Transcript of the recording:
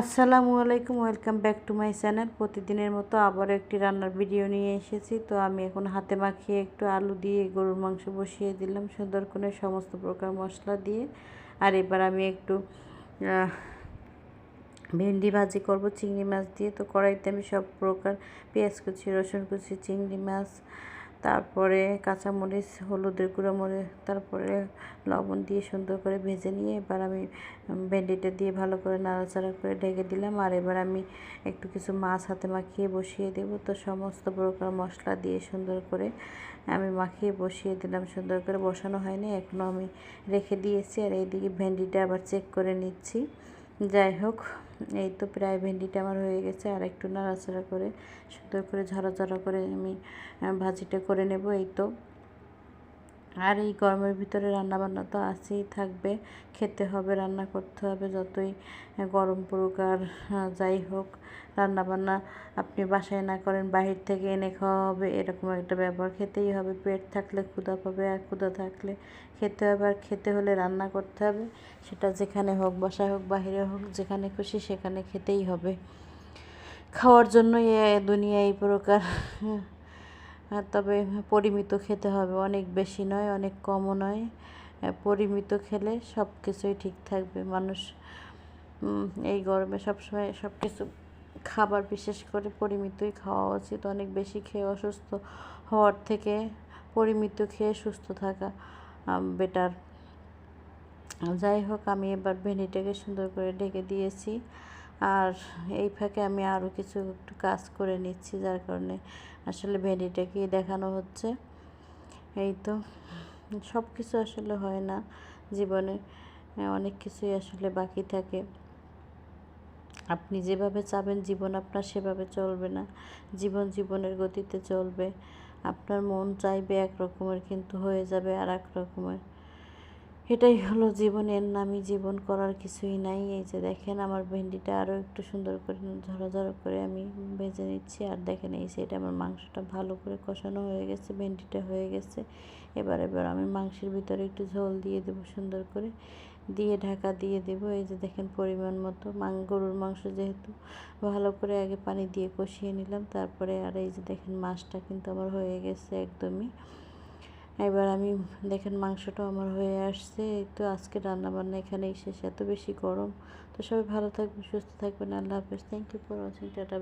আসসালামু আলাইকুম, welcome back to my channel. প্রতিদিনের মতো আবার একটি রান্নার ভিডিও নিয়ে এসেছি। তো আমি এখন হাতে মাখিয়ে একটু আলু দিয়ে গরুর মাংস বসিয়ে দিলাম সুন্দর করে সমস্ত প্রকার মশলা দিয়ে। আর এবার আমি একটু ভেন্ডি ভাজি করব, চিংড়ি মাছ দিয়ে। তো কড়াইতে আমি সব প্রকার পেঁয়াজ কুচি, রসুন কুচি, চিংড়ি মাছ তারপরে কাঁচামরিচ, হলুদের গুঁড়ো মরিচ তারপরে লবণ দিয়ে সুন্দর করে ভেজে নিয়ে এবার আমি ভেন্ডিটা দিয়ে ভালো করে নাড়াচাড়া করে ঢেকে দিলাম। আর এবার আমি একটু কিছু মাছ হাতে মাখিয়ে বসিয়ে দেব। তো সমস্ত প্রকার মশলা দিয়ে সুন্দর করে আমি মাখিয়ে বসিয়ে দিলাম। সুন্দর করে বসানো হয়নি এখনও আমি রেখে দিয়েছি। আর এইদিকে ভেন্ডিটা আবার চেক করে নিচ্ছি। যাই হোক। এই তো প্রায় ভেন্ডিটা আমার হয়ে গেছে, আর একটু নাড়াচাড়া করে সুন্দর করে ঝরা ঝরা করে আমি ভাজিটা করে নেব, এই তো। আর এই গরমের ভিতরে রান্না বান্না তো আছেই, থাকবে। খেতে হবে, রান্না করতে হবে, যতই গরম পড়ুক আর যাই হোক। রান্না বান্না আপনি বাসায় না করেন, বাহির থেকে এনে খাওয়া হবে এরকম একটা ব্যাপার খেতেই হবে, পেট থাকলে ক্ষুধা পাবে আর ক্ষুধা থাকলে খেতে হবে। আর খেতে হলে রান্না করতে হবে, সেটা যেখানে হোক, বাসায় হোক, বাহিরে হোক, যেখানে খুশি সেখানে খেতেই হবে। খাওয়ার জন্য দুনিয়া এই প্রকার। তবে পরিমিত খেতে হবে। অনেক বেশি নয়, অনেক কমও নয়। পরিমিত খেলে সব কিছুই ঠিক থাকবে। মানুষ এই গরমে সবসময় সব কিছু খাবার বিশেষ করে পরিমিতই খাওয়া উচিত। অনেক বেশি খেয়ে অসুস্থ হওয়ার থেকে পরিমিত খেয়ে সুস্থ থাকা বেটার যাই হোক, আমি এবার ভেনিটাকে সুন্দর করে ঢেকে দিয়েছি। আর এই ফাঁকে আমি আরও কিছু একটু কাজ করে নিচ্ছি, যার কারণে আসলে ভেন্ডিটাকে দেখানো হচ্ছে। এই তো সব কিছু আসলে হয় না জীবনে, অনেক কিছুই আসলে বাকি থাকে। আপনি যেভাবে চাবেন জীবন আপনার সেভাবে চলবে না, জীবন জীবনের গতিতে চলবে। আপনার মন চাইবে এক রকমের কিন্তু হয়ে যাবে আর এক রকমের। এটাই হলো জীবনের নামই জীবন করার কিছুই নাই। এই যে দেখেন আমার ভেন্ডিটা আরও একটু সুন্দর করে ঝরা ঝরা করে আমি ভেজে নিচ্ছি। আর দেখেন এই সেটা আমার মাংসটা ভালো করে কষানো হয়ে গেছে, ভেন্ডিটা হয়ে গেছে। এবার এবার আমি মাংসের ভিতরে একটু ঝোল দিয়ে দেবো সুন্দর করে। দিয়ে ঢাকা দিয়ে দেব। এই যে দেখেন পরিমাণ মতো মাং, গরুর মাংস যেহেতু ভালো করে আগে পানি দিয়ে কষিয়ে নিলাম। তারপরে আর এই যে দেখেন মাছটা কিন্তু আমার হয়ে গেছে একদমই। এবার আমি, দেখেন মাংসটাও আমার হয়ে আসছে। তো আজকে রান্নাবান্না এখানেই শেষ, এত বেশি গরম। তো সবাই ভালো থাকবেন, সুস্থ থাকবেন, আল্লাহ হাফেজ। Thank you for watching tata.